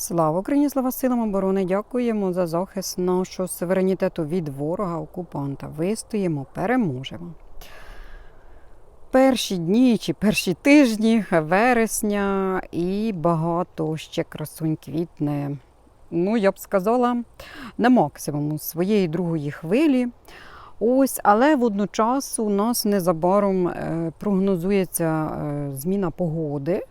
Слава Україні, слава силам оборони! Дякуємо за захист нашого суверенітету від ворога окупанта. Вистоїмо, переможемо. Перші дні чи перші тижні вересня і багато ще красунь квітне. Ну, я б сказала, на максимуму своєї другої хвилі. Ось, але водночас у нас незабаром е, прогнозується е, зміна погоди.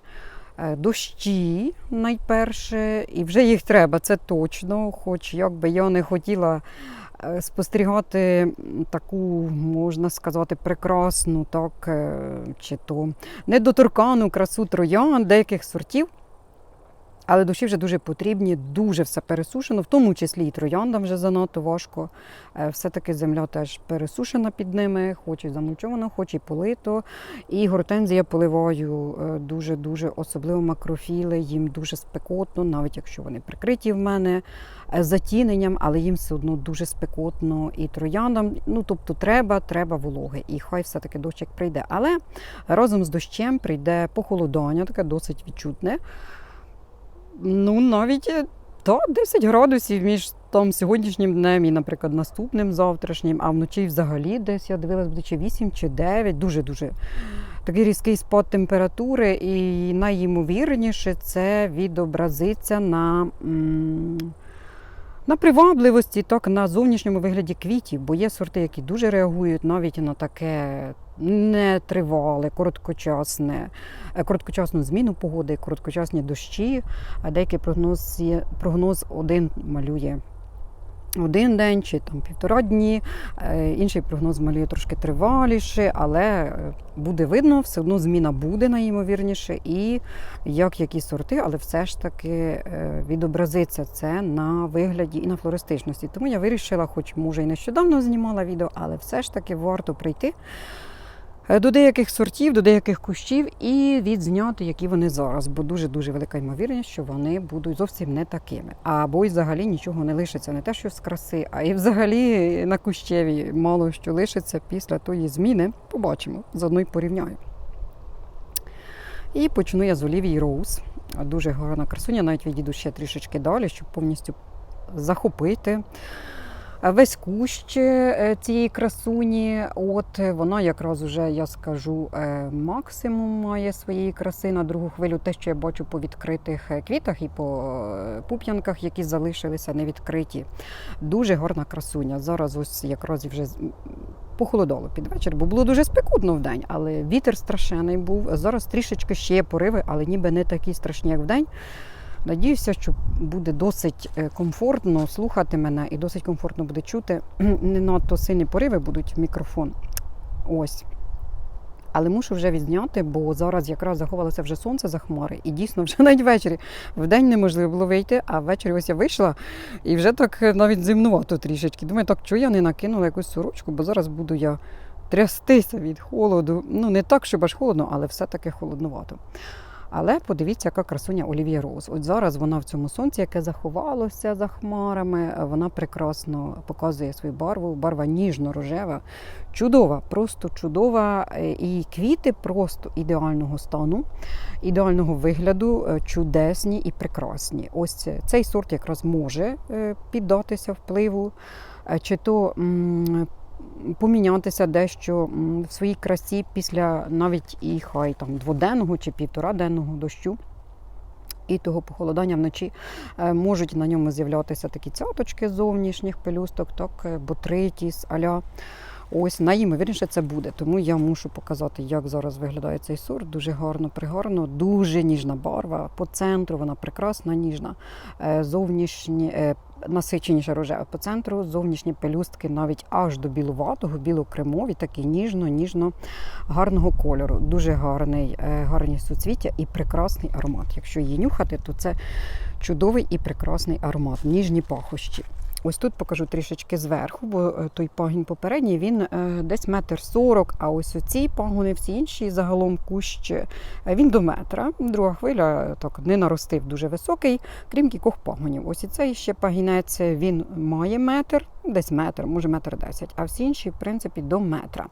Е, Дощі найперше, і вже їх треба, це точно. Хоч як би я не хотіла е, спостерігати таку, можна сказати, прекрасну, так, е, чи то недоторкану красу троян деяких сортів. Але дощі вже дуже потрібні, дуже все пересушено, в тому числі і трояндам вже занадто важко. Е, Все-таки земля теж пересушена під ними, хоч і замульчовано, хоч і полито. І гортензія поливаю е, дуже-дуже, особливо макрофіли, їм дуже спекотно, навіть якщо вони прикриті в мене е, затіненням, але їм все одно дуже спекотно і трояндам. Ну, тобто треба, треба вологи. І хай все-таки дощик прийде. Але разом з дощем прийде похолодання, таке досить відчутне. Ну, навіть е, та, 10 градусів між там сьогоднішнім днем і, наприклад, наступним завтрашнім, а вночі взагалі десь я дивилась, буде чи 8 чи 9. Дуже-дуже такий різкий спад температури, і найімовірніше це відобразиться на. м, На привабливості, так на зовнішньому вигляді квітів, бо є сорти, які дуже реагують навіть на таке нетривале, короткочасне, е, короткочасну зміну погоди, короткочасні дощі. А деякий прогноз, є- прогноз один малює один день чи там півтора дні. Е, Інший прогноз малює трошки триваліше, але е, буде видно, все одно зміна буде найімовірніше, і як які сорти, але все ж таки е, відобразиться це на вигляді і на флористичності. Тому я вирішила, хоч може і нещодавно знімала відео, але все ж таки варто прийти. Е, До деяких сортів, до деяких кущів і відзняти, які вони зараз, бо дуже дуже велика ймовірність, що вони будуть зовсім не такими. Або й взагалі нічого не лишиться, не те, що з краси, а і взагалі на кущеві мало що лишиться після тої зміни. Побачимо, заодно й порівняю. І почну я з Олівії Роуз. Дуже гарна красуня, навіть відійду ще трішечки далі, щоб повністю захопити. Весь кущ е, цієї красуні, от е, вона якраз уже, я скажу, е, максимум має своєї краси на другу хвилю. Те, що я бачу по відкритих квітах і по пуп'янках, які залишилися невідкриті. Дуже гарна красуня. Зараз ось якраз вже похолодало під вечір, бо було дуже спекутно в день, але вітер страшенний був. Зараз трішечки ще є пориви, але ніби не такі страшні, як в день. Надіюся, що буде досить е, комфортно слухати мене і досить комфортно буде чути. Не надто сильні пориви будуть в мікрофон. Ось. Але мушу вже відзняти, бо зараз якраз заховалося вже сонце за хмари, і дійсно вже навіть ввечері. В день неможливо було вийти, а ввечері ось я вийшла і вже так е, навіть зимнувато трішечки. Думаю, так чого я не накинула якусь сорочку, бо зараз буду я трястися від холоду. Ну, не так, щоб аж холодно, але все-таки холоднувато. Але подивіться, яка красуня Олівія Роуз. От зараз вона в цьому сонці, яке заховалося за хмарами, вона прекрасно показує свою барву. Барва ніжно-рожева, чудова, просто чудова. Е, І квіти просто ідеального стану, ідеального вигляду, е, чудесні і прекрасні. Ось цей сорт якраз може е, піддатися впливу, е, чи то помінятися дещо в своїй красі після навіть і хай там дводенного чи півтораденного дощу. І того похолодання вночі е, можуть на ньому з'являтися такі цяточки зовнішніх пелюсток, так, е, ботритіс, аля. Ось найімовірніше це буде. Тому я мушу показати, як зараз виглядає цей сорт. Дуже гарно, пригарно, дуже ніжна барва. По центру вона прекрасна, ніжна. Е, Зовнішні, е, насиченіша рожева по центру, зовнішні пелюстки навіть аж до білуватого, білокремові, такі ніжно-ніжно гарного кольору. Дуже гарний, е, гарні суцвіття і прекрасний аромат. Якщо її нюхати, то це чудовий і прекрасний аромат, ніжні пахощі. Ось тут покажу трішечки зверху, бо е, той пагін попередній він е, десь метр сорок, а ось оці пагони, всі інші загалом кущ, е, він до метра. Друга хвиля так не наростив дуже високий, крім кількох пагонів. Ось і цей ще пагінець він має метр, десь метр, може метр десять, а всі інші, в принципі, до метра.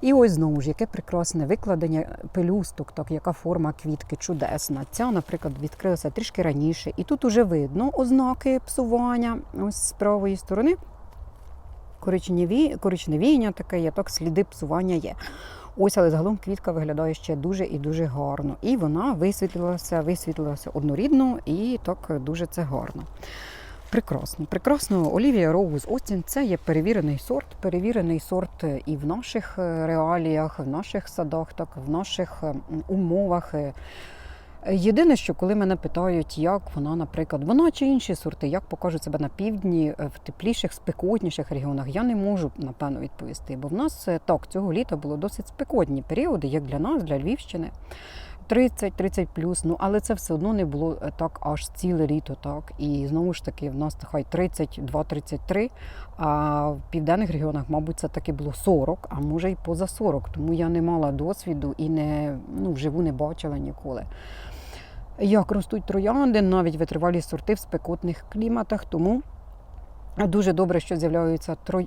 І ось знову ж яке прекрасне викладення пелюсток, так яка форма квітки чудесна. Ця, наприклад, відкрилася трішки раніше, і тут уже видно ознаки псування. Ось з правої сторони коричневі, коричневіння таке є, так сліди псування є. Ось, але загалом квітка виглядає ще дуже і дуже гарно. І вона висвітлилася, висвітлилася однорідно і так дуже це гарно. Прекрасно, прекрасно. Олівія Роуз Остін це є перевірений сорт, перевірений сорт і в наших е, реаліях, в наших садах, так в наших е, умовах. Е, Єдине, що коли мене питають, як вона, наприклад, вона чи інші сорти, як покажуть себе на півдні е, в тепліших, спекотніших регіонах, я не можу напевно відповісти. Бо в нас е, так цього літа було досить спекотні періоди, як для нас, для Львівщини. 30-30 плюс, ну але це все одно не було е, так аж ціле літо, так. І знову ж таки, в нас хай 32-33, а в південних регіонах, мабуть, це таки було 40, а може й поза 40. Тому я не мала досвіду і не ну, вживу не бачила ніколи. Як ростуть троянди, навіть витривалі сорти в спекотних кліматах, тому дуже добре, що з'являються тро...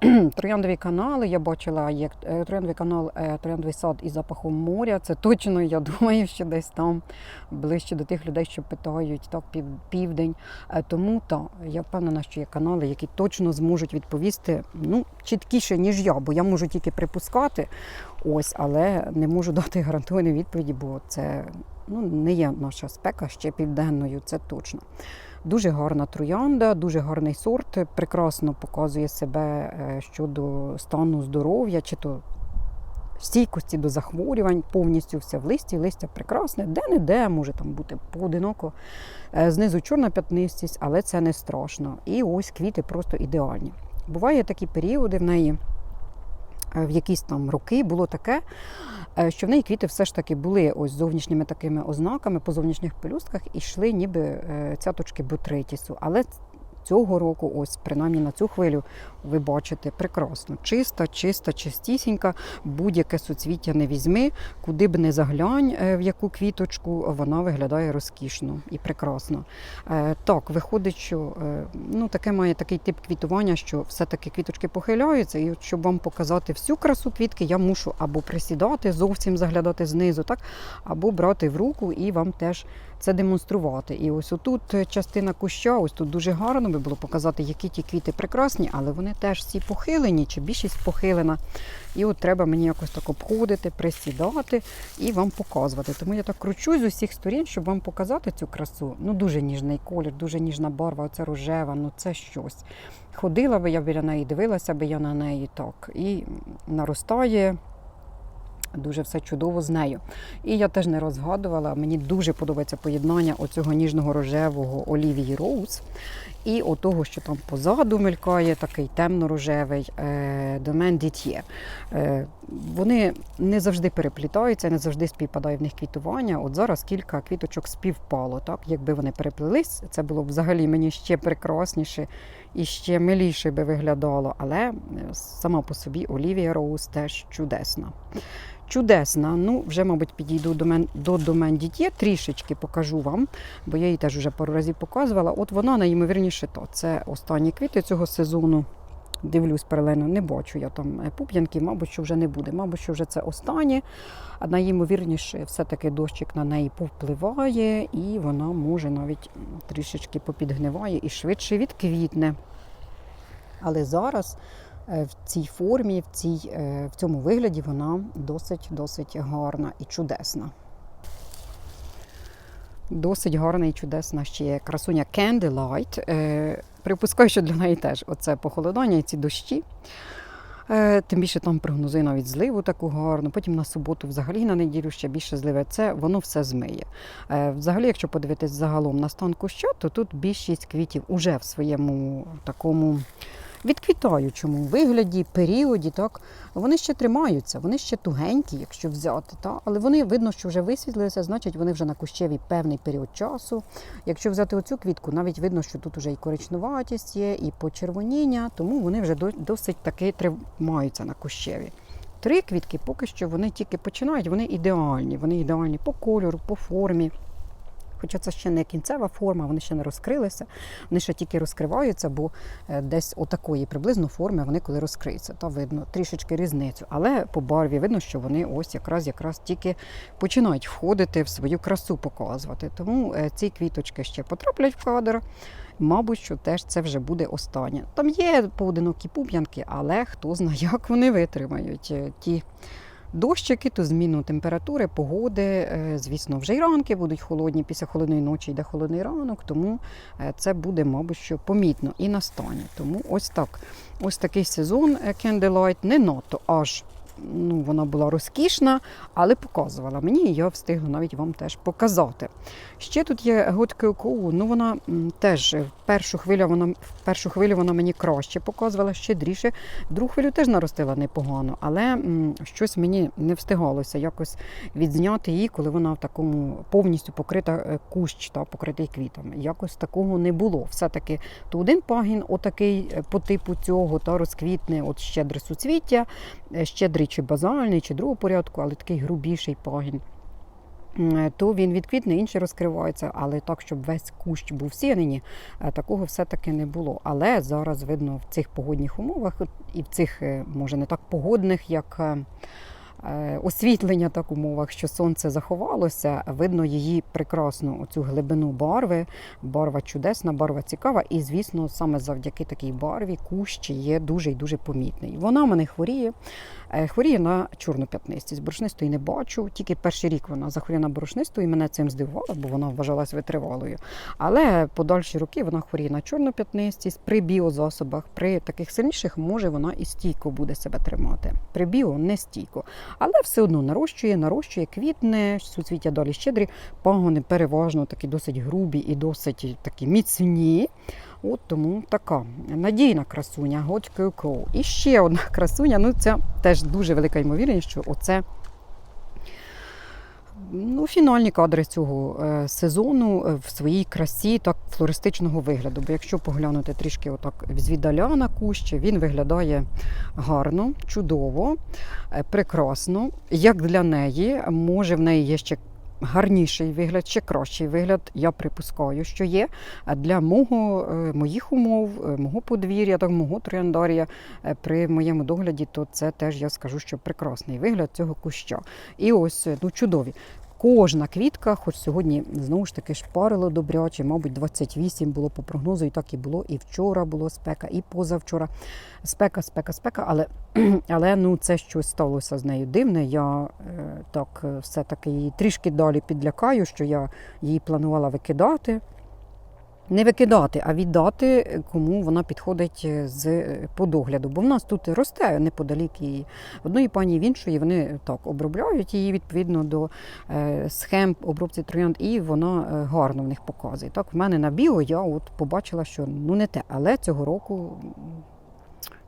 трояндові канали. Я бачила як е, трояндовий канал, е, трояндовий сад із запахом моря. Це точно, я думаю, що десь там ближче до тих людей, що питають так пів, південь. Е, Тому так, я впевнена, що є канали, які точно зможуть відповісти ну, чіткіше, ніж я, бо я можу тільки припускати, ось, але не можу дати гарантовані відповіді, бо це ну, не є наша спека ще південною, це точно. Дуже гарна троянда, дуже гарний сорт, прекрасно показує себе е, щодо стану здоров'я, чи то стійкості до захворювань, повністю все в листі. Листя прекрасне, де-не-де може там бути поодиноко. Е, Знизу чорна п'ятнистість, але це не страшно. І ось квіти просто ідеальні. Буває такі періоди в неї. Е, В якісь там роки було таке, е, що в неї квіти все ж таки були ось зовнішніми такими ознаками по зовнішніх пелюстках і йшли ніби е, цяточки бутритісу. Але цього року, ось принаймні на цю хвилю, ви бачите прекрасно. Чиста, чиста, чистісінька, будь-яке суцвіття не візьми, куди б не заглянь, е, в яку квіточку, вона виглядає розкішно і прекрасно. Е, Так, виходить, що е, ну, таке має такий тип квітування, що все-таки квіточки похиляються, і от щоб вам показати всю красу квітки, я мушу або присідати, зовсім заглядати знизу, так, або брати в руку і вам теж це демонструвати. І ось отут частина куща, ось тут дуже гарно би було показати, які ті квіти прекрасні, але вони теж всі похилені, чи більшість похилена. І от треба мені якось так обходити, присідати і вам показувати. Тому я так кручусь з усіх сторін, щоб вам показати цю красу. Ну дуже ніжний колір, дуже ніжна барва, оце рожева, ну це щось. Ходила би я біля неї, дивилася би я на неї так. І наростає. Дуже все чудово з нею. І я теж не розгадувала. Мені дуже подобається поєднання оцього ніжного рожевого олівії роуз і отого, що там позаду мелькає, такий темно-рожевий е, домен дітє. Е, вони не завжди переплітаються, не завжди співпадає в них квітування. От зараз кілька квіточок співпало. Так? Якби вони переплились, це було б взагалі мені ще прекрасніше і ще миліше би виглядало. Але е, сама по собі Олівія Роуз теж чудесна. Чудесна. Ну, вже, мабуть, підійду до мен до домен дітє, трішечки покажу вам, бо я її теж вже пару разів показувала. От вона найімовірніше то. Це останні квіти цього сезону. Дивлюсь паралельно, не бачу я там е, пуп'янки, мабуть, що вже не буде. Мабуть, що вже це останнє. А найімовірніше, все-таки дощик на неї повпливає, і вона може навіть трішечки попідгниває і швидше відквітне. Але зараз в цій формі, в, цій, е, в цьому вигляді вона досить досить гарна і чудесна. Досить гарна і чудесна ще є красуня Candlelight. Е, Припускаю, що для неї теж оце похолодання і ці дощі. Е, Тим більше там прогнози навіть зливу таку гарну. Потім на суботу, взагалі на неділю ще більше зливи. Це воно все змиє. Е, Взагалі, якщо подивитись загалом на стан куща, то тут більшість квітів уже в своєму такому відквітаючому вигляді, періоді, так вони ще тримаються, вони ще тугенькі, якщо взяти. Та? Але вони видно, що вже висвітлилися, значить вони вже на кущеві певний період часу. Якщо взяти оцю квітку, навіть видно, що тут вже і коричнуватість є, і почервоніння, тому вони вже досить таки тримаються на кущеві. Три квітки поки що вони тільки починають, вони ідеальні. Вони ідеальні по кольору, по формі. Хоча це ще не кінцева форма, вони ще не розкрилися, вони ще тільки розкриваються, бо е, десь отакої приблизно форми вони коли розкриються. Та видно трішечки різницю. Але по барві видно, що вони ось якраз якраз тільки починають входити в свою красу показувати. Тому е, ці квіточки ще потраплять в кадр. Мабуть, що теж це вже буде останнє. Там є поодинокі пуп'янки, але хто знає, як вони витримають е, ті дощики, то зміну температури, погоди. Е, Звісно, вже й ранки будуть холодні, після холодної ночі йде холодний ранок, тому е, це буде, мабуть, що помітно і настане. Тому ось так. Ось такий сезон е, Candlelight не надто аж. Ну, вона була розкішна, але показувала мені, і я встигла навіть вам теж показати. Ще тут є Good Cocoa, ну вона теж в першу хвилю вона в першу хвилю вона мені краще показувала, щедріше. Другу хвилю теж наростила непогано, але щось мені не встигалося якось відзняти її, коли вона в такому повністю покрита е, кущ та покритий квітами. Якось такого не було. Все-таки то один пагін, отакий е, по типу цього, та розквітне от щедре суцвіття, е, чи базальний, чи другого порядку, але такий грубіший пагін. То він відквітне, інший розкривається, але так, щоб весь кущ був е, такого все-таки не було. Але зараз видно в цих погодних умовах і в цих, е, може, не так погодних, як е, е, освітлення, так умовах, що сонце заховалося, видно її прекрасну оцю глибину барви. Барва чудесна, барва цікава, і, звісно, саме завдяки такій барві кущ є дуже і дуже помітний. Вона мене хворіє. Е, Хворіє на чорну п'ятнистість. Борошнистої не бачу. Тільки перший рік вона захворіла на борошнисту, і мене цим здивувала, бо вона вважалась витривалою. Але подальші роки вона хворіє на чорну п'ятнистість. При біозасобах, при таких сильніших, може вона і стійко буде себе тримати. При біо не стійко. Але все одно нарощує, нарощує, квітне, суцвіття далі щедрі, пагони переважно такі досить грубі і досить такі міцні. От тому така надійна красуня, Hot Cocoa. І ще одна красуня, ну це теж дуже велика ймовірність, що оце ну, фінальні кадри цього е, сезону е, в своїй красі так флористичного вигляду. Бо якщо поглянути трішки отак звідаля на кущ, він виглядає гарно, чудово, е, прекрасно. Як для неї, може в неї є ще гарніший вигляд, ще кращий вигляд, я припускаю, що є. Для мого, е, моїх умов, е, мого подвір'я, мого трояндарія е, при моєму догляді, то це теж я скажу, що прекрасний вигляд цього куща. І ось ну, чудові. Кожна квітка, хоч сьогодні знову ж таки шпарило добряче, мабуть, 28 було по прогнозу, і так і було. І вчора було спека, і позавчора. Спека, спека, спека, але, але ну, це щось сталося з нею дивне. Я е, так е, все-таки її трішки далі підлякаю, що я її планувала викидати. Не викидати, а віддати, кому вона підходить е, з е, по догляду. Бо в нас тут росте неподалік її. Одної пані в іншої вони так обробляють її відповідно до е, схем обробці троянд, і вона гарно в них показує. Так, в мене на біо я от побачила, що ну не те, але цього року.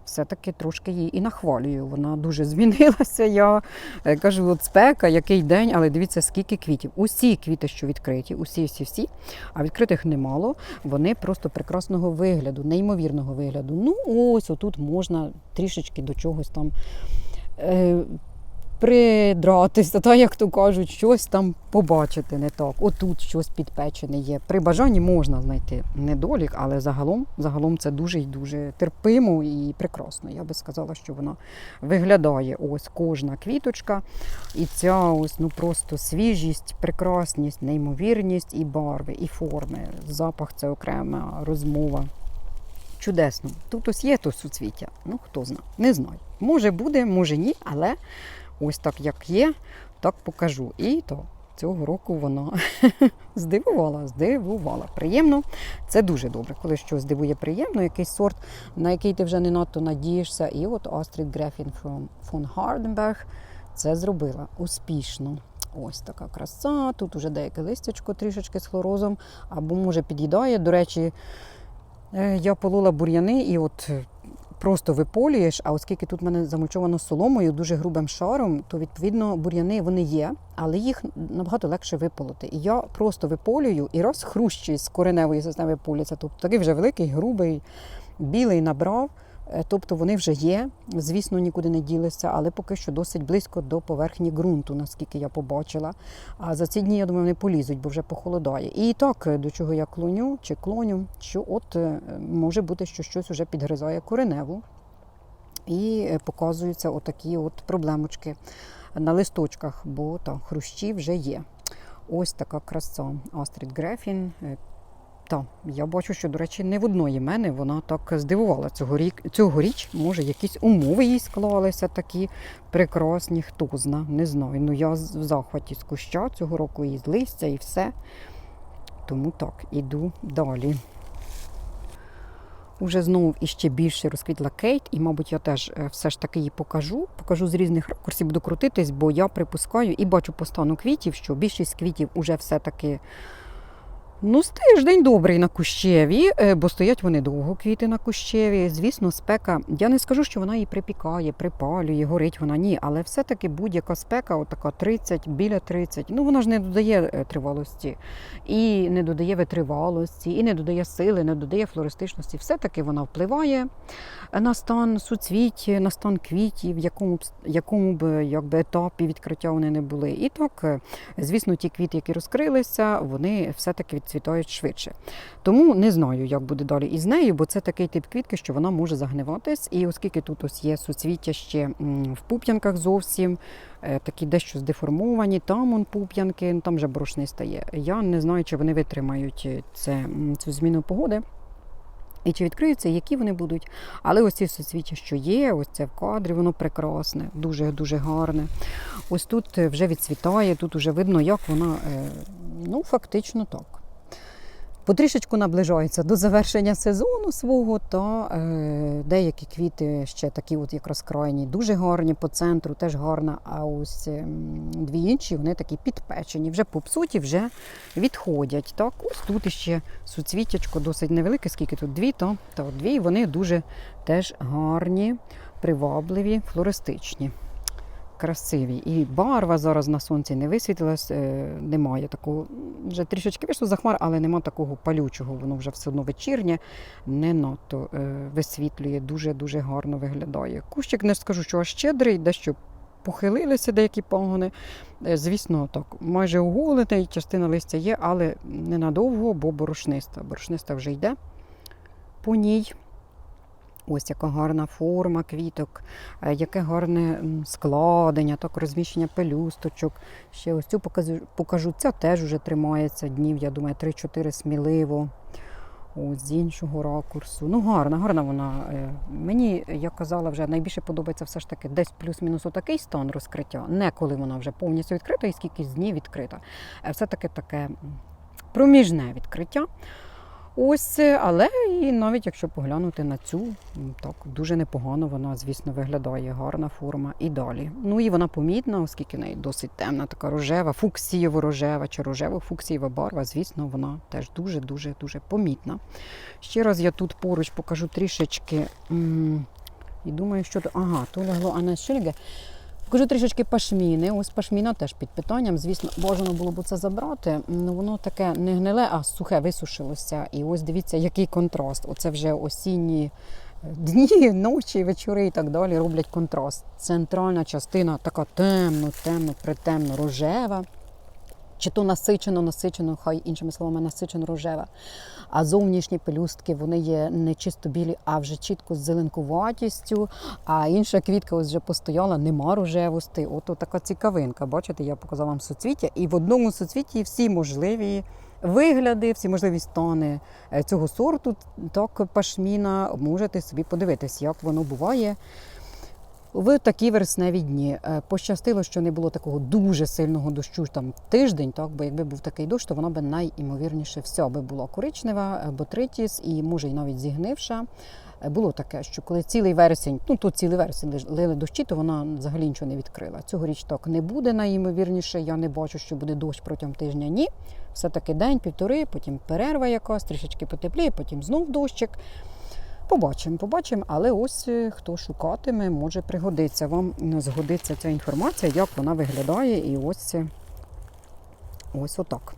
Все-таки трошки її і нахвалюю. Вона дуже змінилася. Я е, кажу, от спека, який день, але дивіться, скільки квітів. Усі квіти, що відкриті, усі, всі, всі, а відкритих немало. Вони просто прекрасного вигляду, неймовірного вигляду. Ну, ось отут можна трішечки до чогось там е, придратися, та, як то кажуть, щось там побачити не так. Отут щось підпечене є. При бажанні можна знайти недолік, але загалом, загалом це дуже і дуже терпимо і прекрасно. Я би сказала, що вона виглядає ось кожна квіточка. І ця ось ну просто свіжість, прекрасність, неймовірність і барви, і форми. Запах це окрема розмова. Чудесно. Тут ось є то суцвіття. Ну хто знає, не знаю. Може буде, може ні, але ось так як є, так покажу. І то цього року вона здивувала, здивувала. Приємно. Це дуже добре, коли щось здивує приємно, якийсь сорт, на який ти вже не надто надієшся. І от Астрід Грефін фон Харденберг це зробила успішно. Ось така краса. Тут уже деяке листячко трішечки з хлорозом, або може під'їдає. До речі, е, я полола бур'яни і от просто виполюєш, а оскільки тут в мене замульчовано соломою, дуже грубим шаром, то відповідно бур'яни вони є, але їх набагато легше виполоти. І я просто виполюю і розхрущую з кореневої системи поляця. Тобто такий вже великий, грубий, білий набрав. Е, Тобто вони вже є, звісно, нікуди не ділися, але поки що досить близько до поверхні ґрунту, наскільки я побачила. А за ці дні, я думаю, вони полізуть, бо вже похолодає. І так, е, до чого я клоню чи клоню, що от е, може бути, що щось вже підгризає кореневу. І показуються отакі от проблемочки на листочках, бо так, хрущі вже є. Ось така краса. Астрід Грефін. Е, я бачу, що, до речі, не в одної мене вона так здивувала цьогорік. Цьогоріч, може, якісь умови їй склалися такі прекрасні, хто зна, не знаю. Ну я в захваті з куща цього року і з листя, і все. Тому так, іду далі. Уже знову іще більше розквітла Кейт, і, мабуть, я теж е, все ж таки її покажу. Покажу з різних ракурсів, буду крутитись, бо я припускаю і бачу по стану квітів, що більшість квітів уже все-таки. Ну, з тиждень добрий на кущеві, е, бо стоять вони довго квіти на кущеві. Звісно, спека. Я не скажу, що вона її припікає, припалює, горить вона ні, але все-таки будь-яка спека, отака 30, біля 30, ну вона ж не додає е, тривалості, і не додає витривалості, і не додає сили, не додає флористичності. Все-таки вона впливає на стан суцвіть, на стан квітів, якому б якому б якби етапі відкриття вони не були. І так, е, звісно, ті квіти, які розкрилися, вони все-таки відцвітають швидше. Тому не знаю, як буде далі із нею, бо це такий тип квітки, що вона може загниватись. І оскільки тут ось є суцвіття ще в пуп'янках зовсім, е, такі дещо здеформовані, там он пуп'янки, там вже борошни стає. Я не знаю, чи вони витримають е, це, цю зміну погоди. І чи відкриються, які вони будуть. Але ось ці суцвіття, що є, ось це в кадрі, воно прекрасне, дуже-дуже гарне. Ось тут е, вже відцвітає, тут вже видно, як вона, ну, фактично так. Потрішечку наближається до завершення сезону свого, та е, деякі квіти ще такі, от якраз крайні, дуже гарні по центру, теж гарна. А ось ем, дві інші вони такі підпечені, вже попсуті, вже відходять. Так, ось тут ще суцвіттячко досить невелике, скільки тут дві, то, то дві, вони дуже теж гарні, привабливі, флористичні. Красиві. І барва зараз на сонці не висвітлилась, е, немає такого, вже трішечки вийшло за але нема такого палючого, воно вже все одно вечірнє, не надто е, висвітлює, дуже-дуже гарно виглядає. Кущик не скажу, що аж щедрий, дещо похилилися деякі пагони. Е, Звісно, так, майже оголений, частина листя є, але ненадовго, бо борошниста. Борошниста вже йде по ній. Ось яка гарна форма квіток, е, яке гарне складення, так розміщення пелюсточок. Ще ось цю покажу, покажу. Ця теж вже тримається днів, я думаю, 3-4 сміливо. Ось з іншого ракурсу. Ну, гарна, гарна вона. Е, Мені, я казала, вже найбільше подобається все ж таки десь плюс-мінус отакий стан розкриття, не коли вона вже повністю відкрита і скільки з днів відкрита. Е, Все-таки таке проміжне відкриття. Ось, е, але і навіть якщо поглянути на цю, так дуже непогано вона, звісно, виглядає, гарна форма і далі. Ну і вона помітна, оскільки в неї досить темна, така рожева, фуксієво-рожева чи рожево-фуксієва барва, звісно, вона теж дуже-дуже дуже помітна. Ще раз я тут поруч покажу трішечки. І думаю, що ага, то лягло Анна Шильге. Покажу трішечки пашміни. Ось пашміна теж під питанням. Звісно, бажано було б це забрати. Ну воно таке не гниле, а сухе висушилося. І ось дивіться, який контраст. Оце вже осінні е, дні, ночі, вечори і так далі роблять контраст. Центральна частина така темно, темно, притемно рожева. Чи то насичено, насичено, хай іншими словами, насичено рожева. А зовнішні пелюстки вони є не чисто білі, а вже чітко з зеленкуватістю. А інша квітка ось вже постояла, нема рожевості. От така цікавинка. Бачите, я показала вам суцвіття. І в одному суцвітті всі можливі вигляди, всі можливі стани е, цього сорту, так пашміна, можете собі подивитись, як воно буває. В такі вересневі дні Е, пощастило, що не було такого дуже сильного дощу там тиждень, так бо якби був такий дощ, то вона би найімовірніше вся би була коричнева, е, ботритіс і може й навіть зігнивша. Е, Було таке, що коли цілий вересень, ну тут цілий вересень лили дощі, то вона взагалі нічого не відкрила. Цьогоріч так не буде найімовірніше. Я не бачу, що буде дощ протягом тижня. Ні. Все-таки день, півтори, потім перерва якась, трішечки потепліє, потім знов дощик. Побачимо, побачимо, але ось е, хто шукатиме, може пригодиться. Вам згодиться ця інформація, як вона виглядає, і ось, е, ось отак.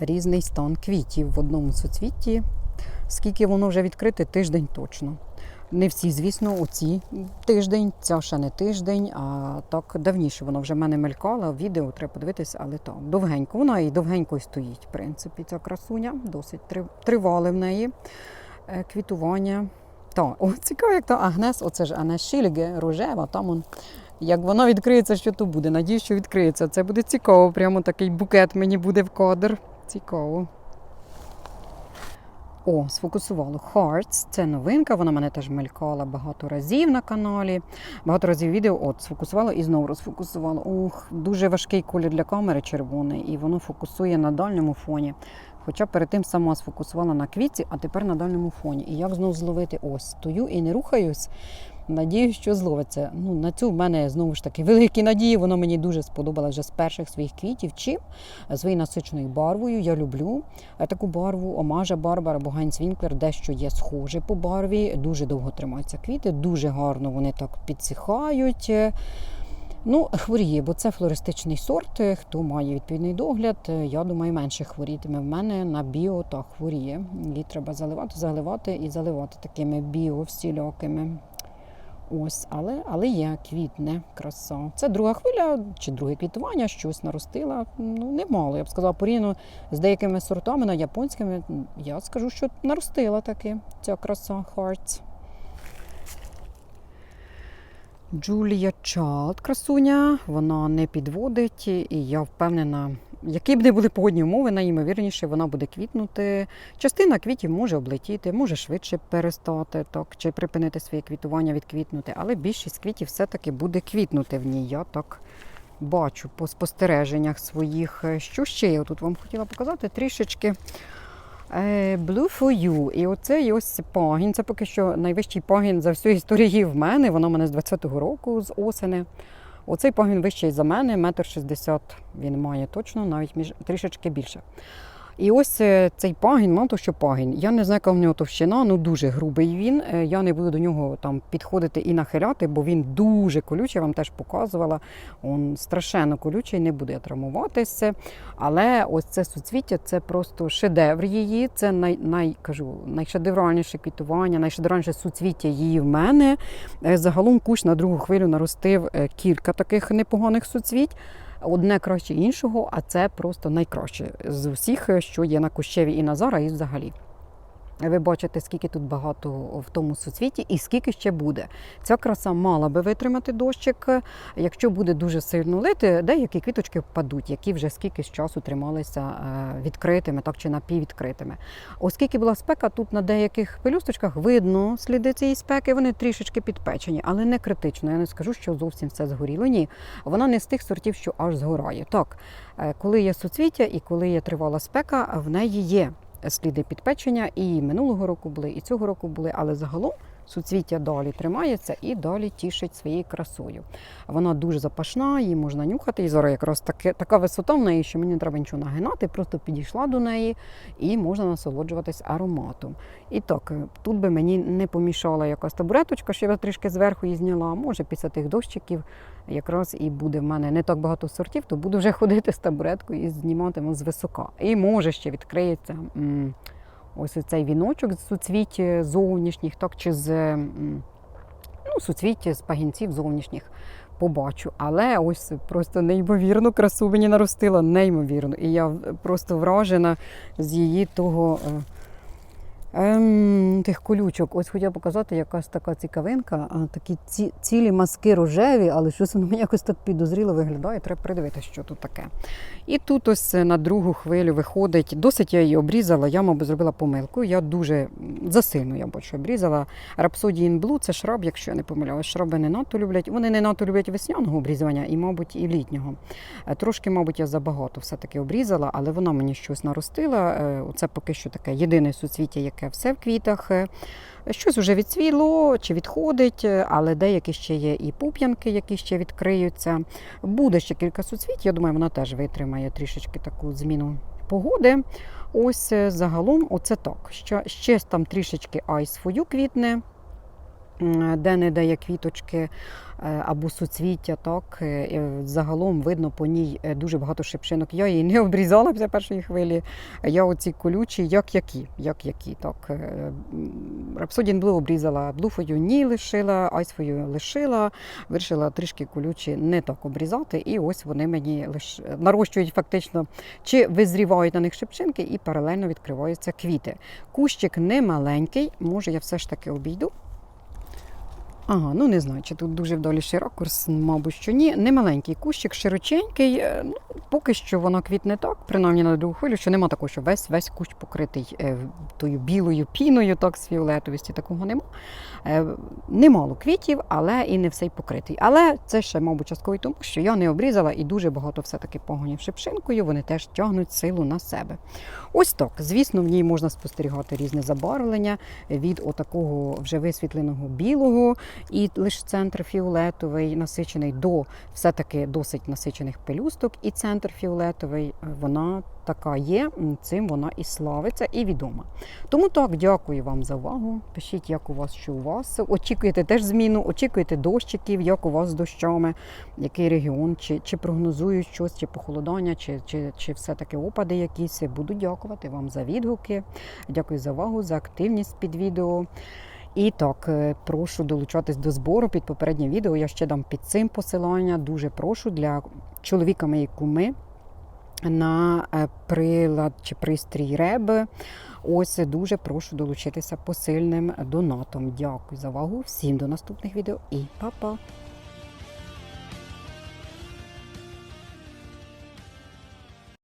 Різний стан квітів в одному суцвітті. Скільки воно вже відкрите, тиждень точно. Не всі, звісно, оці тиждень, ця ще не тиждень, а так давніше воно вже в мене мелькало. Відео треба подивитися, але так, довгенько. Вона і довгенько й стоїть, в принципі, ця красуня. Досить тривале в неї е, квітування. Та, о, цікаво, як то Агнес, оце ж Агнес Шільге, рожева, там он. Як вона відкриється, що то буде? Надіюсь, що відкриється. Це буде цікаво. Прямо такий букет мені буде в кадр. Цікаво. О, сфокусувало Hearts. Це новинка. Вона мене теж мелькала багато разів на каналі. Багато разів відео от сфокусувало і знову розфокусувало. Ух, дуже важкий колір для камери червоний, і воно фокусує на дальньому фоні. Хоча перед тим сама сфокусувала на квітці, а тепер на дальньому фоні. І як знову зловити? Ось стою і не рухаюсь. Надіюсь, що зловиться. Ну, на цю в мене знову ж таки великі надії. Воно мені дуже сподобалося вже з перших своїх квітів. Чим своєю насиченою барвою. Я люблю е, таку барву. Омажа Барбара або Гайнс Вінклер, дещо є схоже по барві. Дуже довго тримаються квіти, дуже гарно вони так підсихають. Ну, хворіє, бо це флористичний сорт. Е, Хто має відповідний догляд, е, я думаю, менше хворітиме. В мене на біо так хворіє. Її треба заливати, заливати і заливати такими біо всілякими. Ось, але, але є квітне краса. Це друга хвиля чи друге квітування, щось наростила. Ну, немало. Я б сказала, порівняно з деякими сортами, на японськими, я скажу, що наростила таки ця краса Hearts. Джулія Чалд, красуня, вона не підводить, і я впевнена, які б не були погодні умови, найімовірніше вона буде квітнути. Частина квітів може облетіти, може швидше перестати так, чи припинити своє квітування, відквітнути, але більшість квітів все-таки буде квітнути в ній. Я так бачу по спостереженнях своїх. Що ще я тут вам хотіла показати трішечки. Е, Blue for You. І оцей ось пагін. Це поки що найвищий пагін за всю історію в мене. Воно в мене з 20-го року, з осени. Оцей пагін вищий за мене, метр шістдесят він має точно, навіть між трішечки більше. І ось е, цей пагін, мав то, що пагін. Я не знаю, яка в нього товщина, ну дуже грубий він. Е, Я не буду до нього там підходити і нахиляти, бо він дуже колючий, я вам теж показувала. Он страшенно колючий, не буде травмуватися. Але ось це суцвіття це просто шедевр її. Це най, най, кажу, найшедевральніше квітування, найшедевральніше суцвіття її в мене. Е, Загалом кущ на другу хвилю наростив кілька таких непоганих суцвіть. Одне краще іншого, а це просто найкраще з усіх, е, що є на кущеві і Назара, і взагалі. Ви бачите, скільки тут багато в тому суцвіті і скільки ще буде. Ця краса мала би витримати дощик. Якщо буде дуже сильно лити, деякі квіточки впадуть, які вже скільки з часу трималися е, відкритими, так чи напіввідкритими. Оскільки була спека, тут на деяких пелюсточках видно сліди цієї спеки, вони трішечки підпечені, але не критично. Я не скажу, що зовсім все згоріло. Ні, вона не з тих сортів, що аж згорає. Так, е, коли є суцвіття і коли є тривала спека, в неї є сліди підпечення і минулого року були, і цього року були, але загалом суцвіття далі тримається і далі тішить своєю красою. Вона дуже запашна, її можна нюхати. І зараз якраз таке, така висота в неї, що мені не треба нічого нагинати, просто підійшла до неї і можна насолоджуватись ароматом. І так, е, тут би мені не помішала якась табуреточка, що я трішки зверху її зняла. Може, після тих дощиків якраз і буде в мене не так багато сортів, то буду вже ходити з табуреткою і зніматиму з висока. І може ще відкриється ось цей віночок з суцвіть зовнішніх, так чи з ну, суцвіття з пагінців зовнішніх. Побачу, але ось просто неймовірну красу мені наростила, неймовірно. І я просто вражена з її того е, ем, тих колючок. Ось хотіла показати якась така цікавинка. Такі ці, цілі маски рожеві, але щось воно мені якось так підозріло виглядає. Треба придивитися, що тут таке. І тут ось на другу хвилю виходить. Досить я її обрізала. Я, мабуть, зробила помилку. Я дуже засильно я бачу обрізала. Rhapsody in Blue – це шраб, якщо я не помиляюсь. Шраби не надто люблять. Вони не надто люблять весняного обрізування і, мабуть, і літнього. Е, Трошки, мабуть, я забагато все-таки обрізала, але вона мені щось наростила. Е, Це поки що таке єдине суцвіття, яке все в квітах. Е, Щось вже відцвіло чи відходить, е, але деякі ще є і пуп'янки, які ще відкриються. Буде ще кілька суцвіть. Я думаю, вона теж витримає трішечки таку зміну погоди. Ось е, загалом, оце так. Ще, ще там трішечки for квітне. де-не-де є квіточки е, або суцвіття, так е, загалом видно по ній е, дуже багато шипшинок. Я її не обрізала після першої хвилі. Я оці колючі, як які, як які. Так. е, Рапсодін Блу обрізала, блуфою ні лишила, айсфою лишила, вирішила трішки колючі не так обрізати, і ось вони мені лиш нарощують фактично, чи визрівають на них шипшинки, і паралельно відкриваються квіти. Кущик не маленький, може я все ж таки обійду. Ага, ну не знаю, чи тут дуже вдаліший ракурс, мабуть, що ні. Немаленький кущик, широченький. е, Ну, поки що воно квітне так, принаймні на другу хвилю, що нема такого, що весь весь кущ покритий е, тою білою піною, так, з фіолетовості, такого нема. Е, немало квітів, але і не все й покритий. Але це ще, мабуть, частково тому, що я не обрізала і дуже багато все-таки погонів шипшинкою, вони теж тягнуть силу на себе. Ось так. Звісно, в ній можна спостерігати різне забарвлення від отакого вже висвітленого білого і лише центр фіолетовий насичений до все-таки досить насичених пелюсток, і центр фіолетовий е, вона така є. Цим вона і славиться, і відома. Тому так, дякую вам за увагу. Пишіть, як у вас, що у вас. Очікуєте теж зміну, очікуєте дощиків, як у вас з дощами, який регіон, чи, чи прогнозують щось, чи похолодання, чи, чи, чи все-таки опади якісь. Буду дякувати вам за відгуки. Дякую за увагу, за активність під відео. І так, е, прошу долучатись до збору під попереднє відео. Я ще дам під цим посилання. Дуже прошу для чоловіка моєї куми на е, прилад чи пристрій РЕБ. Ось дуже прошу долучитися посильним донатом. Дякую за увагу. Всім до наступних відео і па-па!